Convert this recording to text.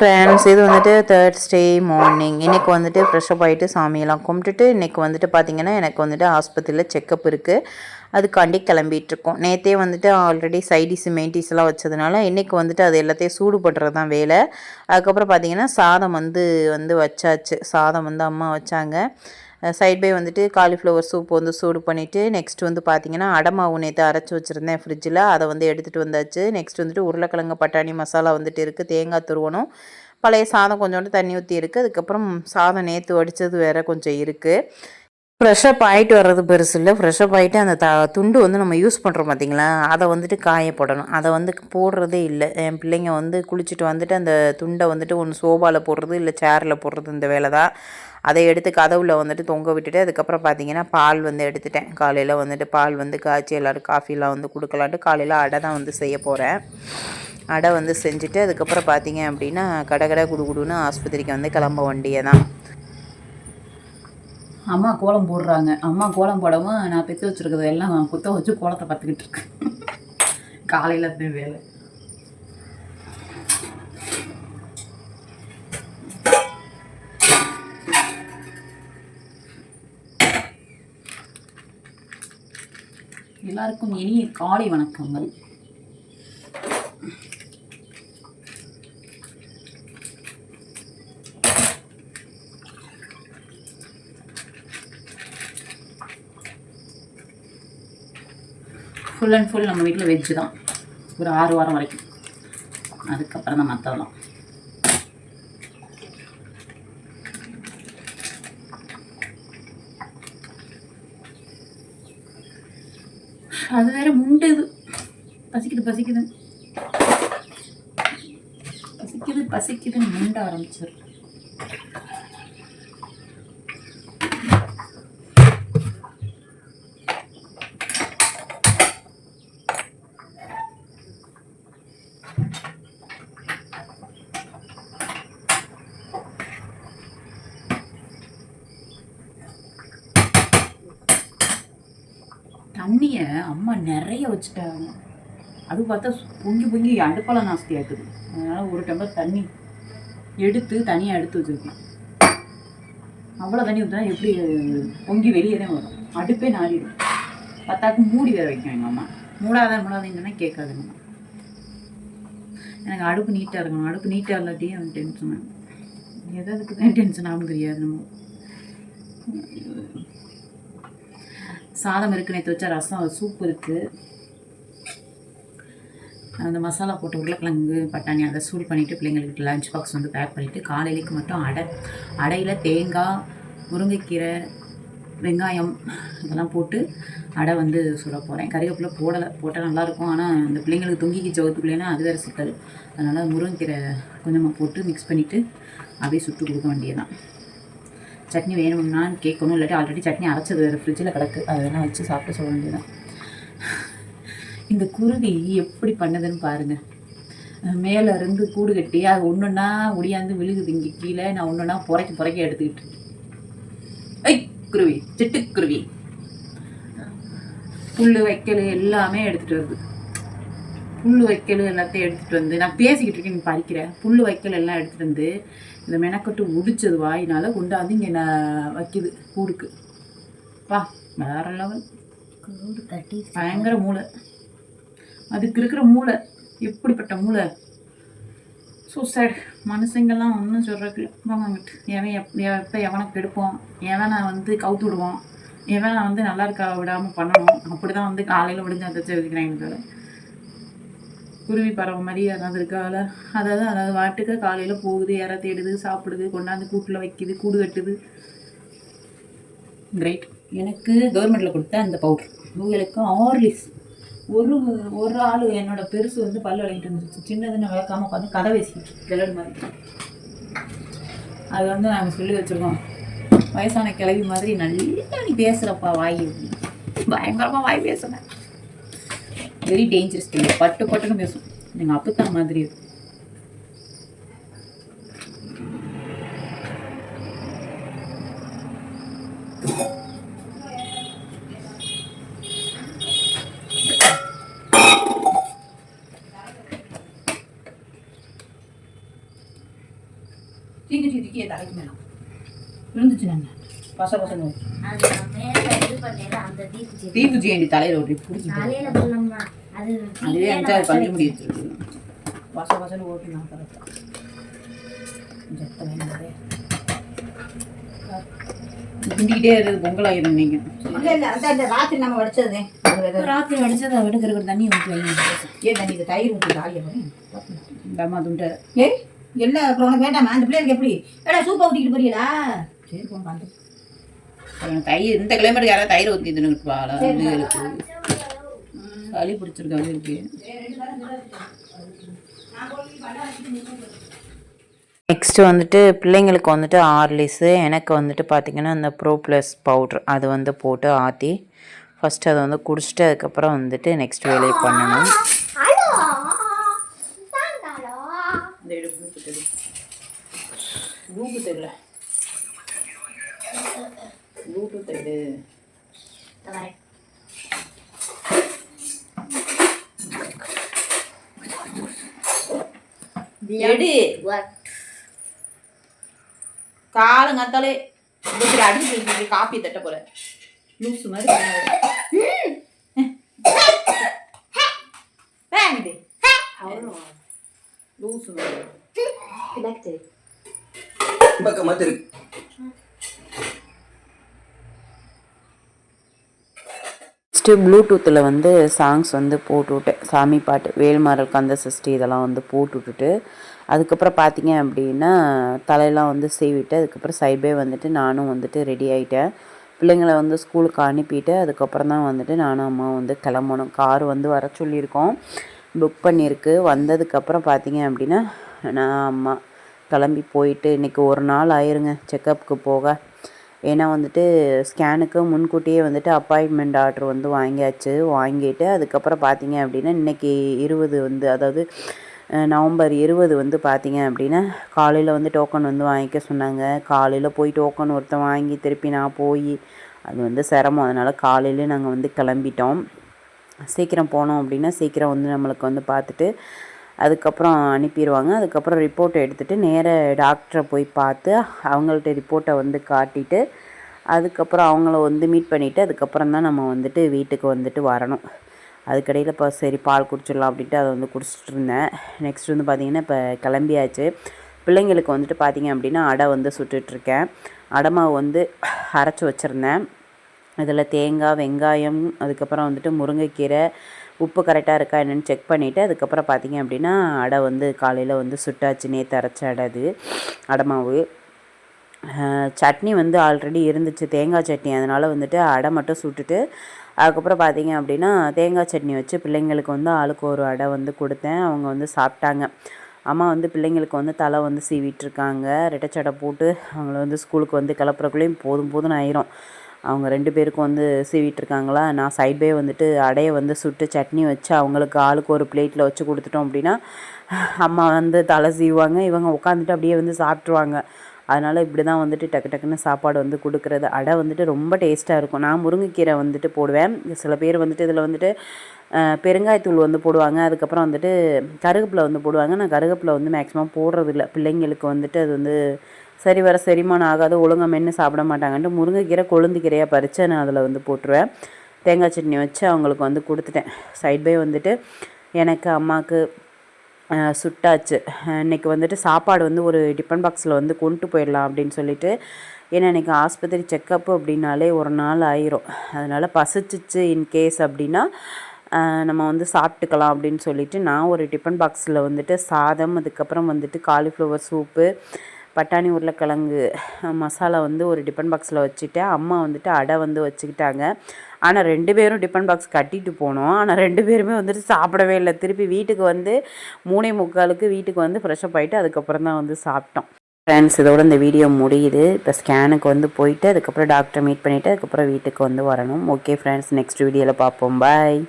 Friends இது வந்துட்டு Thursday morning இன்றைக்கி வந்துட்டு ஃப்ரெஷ்அப் ஆகிட்டு சாமியெல்லாம் கும்பிட்டுட்டு இன்றைக்கி வந்துட்டு பார்த்திங்கன்னா எனக்கு வந்துட்டு ஆஸ்பத்திரியில் செக்கப் இருக்குது அதுக்காண்டி கிளம்பிகிட்ருக்கோம் நேற்றே வந்துட்டு ஆல்ரெடி சைடிஸ் மெயின்டிஸ்லாம் வச்சதுனால இன்றைக்கி வந்துட்டு அது எல்லாத்தையும் சூடு பண்ணுறது தான் வேலை. அதுக்கப்புறம் பார்த்திங்கன்னா சாதம் வந்து வந்து வச்சாச்சு. சாதம் வந்து அம்மா வச்சாங்க. சைட் பை வந்துட்டு காலிஃப்ளவர் சூப் வந்து சூடு பண்ணிவிட்டு நெக்ஸ்ட் வந்து பார்த்திங்கன்னா அடமாவு நேற்று அரைச்சி வச்சுருந்தேன் ஃப்ரிட்ஜில் அதை வந்து எடுத்துகிட்டு வந்தாச்சு. நெக்ஸ்ட் வந்துட்டு உருளைக்கிழங்கு பட்டாணி மசாலா வந்துட்டு இருக்குது தேங்காய் துருவணும். பழைய சாதம் கொஞ்சோண்டு தண்ணி ஊற்றி இருக்குது அதுக்கப்புறம் சாதம் நேற்று வடித்தது வேறு கொஞ்சம் இருக்குது ஃப்ரெஷ்ஷப் ஆகிட்டு வர்றது பெருசு இல்லை. ஃப்ரெஷ்ஷப் ஆகிட்டு அந்த த துண்டு வந்து நம்ம யூஸ் பண்ணுறோம் பார்த்தீங்களா அதை வந்துட்டு காய போடணும். அதை வந்து போடுறதே இல்லை. என் பிள்ளைங்க வந்து குளிச்சுட்டு வந்துட்டு அந்த துண்டை வந்துட்டு ஒன்று சோபாவில் போடுறது இல்லை சேரில் போடுறது இந்த வேலை தான். அதை எடுத்து கதவுல வந்துட்டு தொங்க விட்டுட்டு அதுக்கப்புறம் பார்த்தீங்கன்னா பால் வந்து எடுத்துட்டேன். காலையில் வந்துட்டு பால் வந்து காய்ச்சி எல்லோரும் காஃபிலாம் வந்து கொடுக்கலான்ட்டு காலையில் அடை தான் வந்து செய்ய போகிறேன் அடை வந்து செஞ்சுட்டு அதுக்கப்புறம் பார்த்தீங்க அப்படின்னா கடை கடை குடு குடுன்னு ஆஸ்பத்திரிக்கு வந்து கிளம்ப வண்டியை தான். அம்மா கோலம் போடுறாங்க. அம்மா கோலம் போடவும் நான் பெற்று வச்சுருக்கிறது எல்லாம் குத்த வச்சு கோலத்தை பார்த்துக்கிட்டு இருக்கேன். காலையில் தான் வேலை. எல்லாருக்கும் இனிய காலை வணக்கங்கள். ஃபுல் அண்ட் ஃபுல் நம்ம வீட்டில் வெஜ்ஜு தான். ஒரு ஆறு வாரம் வரைக்கும். அதுக்கப்புறம் தான் மற்றதெல்லாம் அது வேற முண்டு இது பசிக்குது பசிக்குது. பசிக்குது பசிக்குதுன்னு முண்ட ஆரம்பிச்சிருக்கு தண்ணியை அம்மா நிறைய வச்சுட்டாங்க. அது பார்த்தா பொங்கி பொங்கி அடுப்பெல்லாம் நாஸ்தி ஆக்குது அதனால் ஒரு டம்ளர் தண்ணி எடுத்து தனியாக எடுத்து வச்சுருக்கேன். அவ்வளோ தண்ணி ஊற்றினா எப்படி பொங்கி வெளியே தான் வரும். அடுப்பே நாரிடும் பத்தாக்கு மூடி வேற வைக்கும் எங்கள் அம்மா. மூடாத மூடாதீங்கன்னா கேட்காதுங்க எனக்கு அடுப்பு நீட்டாக இருக்கணும். அடுப்பு நீட்டாக இல்லாட்டியும் அவன் டென்ஷன் எதுக்கு தான் டென்ஷன் ஆகும் தெரியாது நம்ம சாதம் இருக்கு நேற்று வச்சா ரசம் சூப் இருக்குது அந்த மசாலா போட்டு உருளைக்கிழங்கு பட்டாணி அதை சூடு பண்ணிவிட்டு பிள்ளைங்களுக்கு லஞ்ச் பாக்ஸ் வந்து பேக் பண்ணிவிட்டு காலையிலேக்கு மட்டும் அடை அடையில் தேங்காய் முருங்கைக்கீரை வெங்காயம் இதெல்லாம் போட்டு அடை வந்து சுட போகிறேன் கறிவேப்பிலை போடலை போட்டால் நல்லாயிருக்கும். ஆனால் அந்த பிள்ளைங்களுக்கு தொங்கிக்கு சவுத்துக்குள்ளேனா அது வேறு சிக்கல். அதனால் முருங்கைக்கீரை கொஞ்சமாக போட்டு மிக்ஸ் பண்ணிவிட்டு அப்படியே சுட்டு கொடுக்க வேண்டியதான் சட்னி வேணும்னான்னு கேட்கணும் இல்லாட்டி ஆல்ரெடி சட்னி அரைச்சது வேறு ஃப்ரிட்ஜில் கிடக்கு. அதெல்லாம் வச்சு சாப்பிட்டு சொல்ல வேண்டியதான் இந்த குருவி எப்படி பண்ணுதுன்னு பாருங்கள் மேலே இருந்து கூடு கட்டி அது ஒன்றுன்னா முடியாந்து ஒடியாந்து விழுகுது இங்கே கீழே. நான் ஒன்றுனா ஒன்றா புறைக்க புறைக்க எடுத்துக்கிட்டு இருக்கேன். ஐ குருவி சிட்டுக்குருவி புல் வைக்கல் எல்லாமே எடுத்துகிட்டு வருது. புல் வைக்கல் எல்லாத்தையும் எடுத்துகிட்டு வந்து நான் பேசிக்கிட்டு இருக்கேன் நீ பறிக்கிறேன் புல் வைக்கல் எல்லாம் எடுத்துகிட்டு வந்து இந்த மெனக்கட்டு உடிச்சது வாயினால கொண்டாந்து இங்கே நான் வைக்குது? கூடுக்கு. வா வேற லெவல். கூடு கட்டி பயங்கர மூளை. அதுக்கு இருக்கிற மூளை எப்படிப்பட்ட மூளை? சூசைட் மனுஷங்கெல்லாம் ஒன்றும் சொல்கிறதுக்கு வாங்க அங்கிட்டு. எவன் எப் எப்போ எவனை கெடுப்போம் எவனை வந்து கவுத்து விடுவான்? எவனை வந்து நல்லா இருக்கா விடாமல் பண்ணணும்? அப்படி தான் வந்து காலையில் விடுஞ்சு அதை வச்சுக்கிறேன் தவிர குருவி பறவை மாதிரி யாராவது இருக்கால அதாவது அதாவது வாட்டுக்கு காலையில் போகுது இற தேடுது சாப்பிடுது கொண்டாந்து கூட்டில் வைக்குது கூடு கட்டுது. கிரேட் எனக்கு கவர்மெண்ட்டில் கொடுத்த அந்த பவுடர் உங்களுக்கு ஆர்லிஸ் ஒரு ஒரு ஆள் என்னோட பெருசு வந்து பல்லு விளங்கிட்டு இருந்துச்சு. சின்னதுன்னு நான் விளக்காம உட்காந்து கதை பேசிக்கிட்டு கிளடு மாதிரி. அது வந்து நாங்கள் சொல்லி வச்சுருக்கோம். வயசான கிளவி மாதிரி நல்லா நீ பேசுகிறப்பா வாய். பயங்கரமாக வாய் பேசுனேன். வெரி டேஞ்சரஸ் இல்லை பட்டு பட்டுன்னு பேசும். நீங்கள் அப்பத்தான் மாதிரி இருக்கும் அது. ஊற்றிக்கே தலைக்கு மேலாம் விழுந்துச்சு நான் பச பசங்க. தீக்குச்சி ஏண்டி தலையில் ஒரு பிடிச்சி அதுவே அஞ்சாறு பஞ்சு முடி வச்சிருக்கு பச பசன்னு ஓட்டு நான் கரெக்டாக கிண்டிக்கிட்டே இருக்குது பொங்கல் ஆயிரும் நீங்கள் ராத்திரி நம்ம வடிச்சது ராத்திரி அடிச்சது அதை விடுக்கிற தண்ணி ஊற்றி ஏன் தண்ணி இது தயிர் ஊற்றி காலிய போறேன்? இந்த அம்மா துண்டை. ஏய் என்ன அப்புறம் உனக்கு வேண்டாமா? அந்த பிள்ளைகளுக்கு எப்படி? ஏடா சூப்பா ஊட்டிக்கிட்டு போறீங்களா? சரி போங்க தயிர் இந்த கிளைமேட்டுக்கு யாராவது தயிர் ஊற்றி தின்னுக்கிட்டுப்பாளா பிள்ளைகளுக்கு சளி பிடிச்சிருக்கு அவளுக்கு நெக்ஸ்ட்டு வந்துட்டு பிள்ளைங்களுக்கு வந்துட்டு ஆர்லிஸு எனக்கு வந்துட்டு பார்த்திங்கன்னா இந்த ப்ரோ ப்ளஸ் பவுட்ரு அது வந்து போட்டு ஆற்றி ஃபஸ்ட்டு அதை வந்து குடிச்சிட்டு அதுக்கப்புறம் வந்துட்டு நெக்ஸ்ட் வேலையை பண்ணணும். இடு ப்ளூடூத் எடு எடு காலங்காத்தாலே இப்படி அடிச்சு இப்படி காப்பி தட்ட போற. லூசு மாதிரி. வாங்கிடு லூசு மாதிரி. பக்கமா நெக்ஸ்ட்டு ப்ளூடூத்தில் வந்து சாங்ஸ் வந்து போட்டு விட்டேன் சாமி பாட்டு வேல்மாரல் கந்த சஷ்டி இதெல்லாம் வந்து போட்டு விட்டுட்டு அதுக்கப்புறம் பார்த்தீங்க அப்படின்னா தலையெல்லாம் வந்து சீவிட்டு அதுக்கப்புறம் சைபே வந்துட்டு நானும் வந்துட்டு ரெடி ஆகிட்டேன் பிள்ளைங்களை வந்து ஸ்கூலுக்கு அனுப்பிட்டு அதுக்கப்புறம் தான் வந்துட்டு நானும் அம்மா வந்து கிளம்பணும். கார் வந்து வர சொல்லியிருக்கோம். புக் பண்ணியிருக்கு. வந்ததுக்கப்புறம் பார்த்தீங்க அப்படின்னா நான் அம்மா கிளம்பி போயிட்டு இன்றைக்கி ஒரு நாள் ஆயிருங்க. செக்கப்புக்கு போக. ஏன்னா வந்துட்டு ஸ்கேனுக்கு முன்கூட்டியே வந்துட்டு அப்பாயின்மெண்ட் ஆர்டர் வந்து வாங்கியாச்சு. வாங்கிட்டு அதுக்கப்புறம் பார்த்தீங்க அப்படின்னா இன்றைக்கி இருபது வந்து அதாவது நவம்பர் இருபது வந்து பார்த்தீங்க அப்படின்னா காலையில் வந்து டோக்கன் வந்து வாங்கிக்க சொன்னாங்க. காலையில் போய் டோக்கன் ஒருத்தன் வாங்கி திருப்பி நான் போய் அது வந்து சிரமம். அதனால் காலையிலே நாங்கள் வந்து கிளம்பிட்டோம். சீக்கிரம் போனோம் அப்படின்னா சீக்கிரம் வந்து நம்மளுக்கு வந்து பார்த்துட்டு அதுக்கப்புறம் அனுப்பிடுவாங்க அதுக்கப்புறம் ரிப்போர்ட்டை எடுத்துகிட்டு நேர டாக்டரை போய் பார்த்து அவங்கள்ட்ட ரிப்போர்ட்டை வந்து காட்டிட்டு அதுக்கப்புறம் அவங்கள வந்து மீட் பண்ணிவிட்டு அதுக்கப்புறம் தான் நம்ம வந்துட்டு வீட்டுக்கு வந்துட்டு வரணும். அதுக்கடையில் இப்போ சரி பால் குடிச்சிடலாம் அப்படின்ட்டு அதை வந்து குடிச்சிட்டு இருந்தேன். நெக்ஸ்ட் வந்து பார்த்திங்கன்னா இப்போ கிளம்பியாச்சு. பிள்ளைங்களுக்கு வந்துட்டு பார்த்திங்க அப்படின்னா அடை வந்து சுட்டுட்ருக்கேன் அடை மாவு வந்து அரைச்சி வச்சுருந்தேன். இதில் தேங்காய் வெங்காயம் அதுக்கப்புறம் வந்துட்டு முருங்கைக்கீரை உப்பு கரெக்டாக இருக்கா என்னென்னு செக் பண்ணிவிட்டு அதுக்கப்புறம் பார்த்தீங்க அப்படின்னா அடை வந்து காலையில் வந்து சுட்டாச்சு நேற்று அரைச்ச அடை அது அடை மாவு. சட்னி வந்து ஆல்ரெடி இருந்துச்சு தேங்காய் சட்னி. அதனால் வந்துட்டு அடை மட்டும் சுட்டுட்டு அதுக்கப்புறம் பார்த்தீங்க அப்படின்னா தேங்காய் சட்னி வச்சு பிள்ளைங்களுக்கு வந்து ஆளுக்கு ஒரு அடை வந்து கொடுத்தேன். அவங்க வந்து சாப்பிட்டாங்க. அம்மா வந்து பிள்ளைங்களுக்கு வந்து தலை வந்து சீவிட்டுருக்காங்க ரெட்டச்சடை போட்டு அவங்கள வந்து ஸ்கூலுக்கு வந்து கிளப்புறக்குள்ளேயும் போதும் போதும்னு ஆயிரும். அவங்க ரெண்டு பேருக்கும் வந்து சீவிட்டுருக்காங்களா? நான் சைட் பை வந்துட்டு அடையை வந்து சுட்டு சட்னி வச்சு அவங்களுக்கு ஆளுக்கு ஒரு பிளேட்டில் வச்சு கொடுத்துட்டோம் அப்படின்னா அம்மா வந்து தலை சீவுவாங்க. இவங்க உட்காந்துட்டு அப்படியே வந்து சாப்பிட்ருவாங்க அதனால் இப்படி தான் வந்துட்டு டக்கு டக்குன்னு சாப்பாடு வந்து கொடுக்குறது. அடை வந்துட்டு ரொம்ப டேஸ்ட்டாக இருக்கும். நான் முருங்கைக்கீரை வந்துட்டு போடுவேன். சில பேர் வந்துட்டு இதில் வந்துட்டு பெருங்காயத்தூள் வந்து போடுவாங்க. அதுக்கப்புறம் வந்துட்டு கருகப்பில் வந்து போடுவாங்க. நான் கருகப்பில் வந்து மேக்ஸிமம் போடுறதில்ல. பிள்ளைங்களுக்கு வந்துட்டு அது வந்து சரி வர செரிமானம் ஆகாது ஒழுங்காக மென்று சாப்பிட மாட்டாங்கன்ட்டு முருங்கைக்கீரை கொழுந்துக்கீரையாக பறித்து நான் அதில் வந்து போட்டுருவேன். தேங்காய் சட்னி வச்சு அவங்களுக்கு வந்து கொடுத்துட்டேன். சைட் பை வந்துட்டு எனக்கு அம்மாவுக்கு சுட்டாச்சு. இன்றைக்கி இன்னைக்கு வந்துட்டு சாப்பாடு வந்து ஒரு டிஃபன் பாக்ஸில் வந்து கொண்டு போயிடலாம் அப்படின்னு சொல்லிட்டு ஏன்னா இன்றைக்கி ஆஸ்பத்திரி செக்கப் அப்படின்னாலே ஒரு நாள் ஆயிரும். அதனால் பசிச்சிச்சு இன்கேஸ் அப்படின்னா நம்ம வந்து சாப்பிட்டுக்கலாம் அப்படின்னு சொல்லிட்டு நான் ஒரு டிஃபன் பாக்ஸில் வந்துட்டு சாதம் அதுக்கப்புறம் வந்துட்டு காலிஃப்ளவர் சூப்பு பட்டாணி உருளைக்கிழங்கு மசாலா வந்து ஒரு டிஃபன் பாக்ஸில் வச்சுட்டேன் அம்மா வந்துட்டு அடை வந்து வச்சுக்கிட்டாங்க. ஆனால் ரெண்டு பேரும் டிஃபன் பாக்ஸ் கட்டிட்டு போனோம். ஆனால் ரெண்டு பேருமே வந்துட்டு சாப்பிடவே இல்லை. திருப்பி வீட்டுக்கு வந்து மூணே முக்காலுக்கு வீட்டுக்கு வந்து ஃப்ரெஷ்அப் ஆகிட்டு அதுக்கப்புறம் தான் வந்து சாப்பிட்டோம். ஃப்ரெண்ட்ஸ் இதோட இந்த வீடியோ முடியுது. இப்போ ஸ்கேனுக்கு வந்து போயிட்டு அதுக்கப்புறம் டாக்டரை மீட் பண்ணிவிட்டு அதுக்கப்புறம் வீட்டுக்கு வந்து வரணும். ஓகே ஃப்ரெண்ட்ஸ் நெக்ஸ்ட் வீடியோவில் பார்ப்போம். பாய்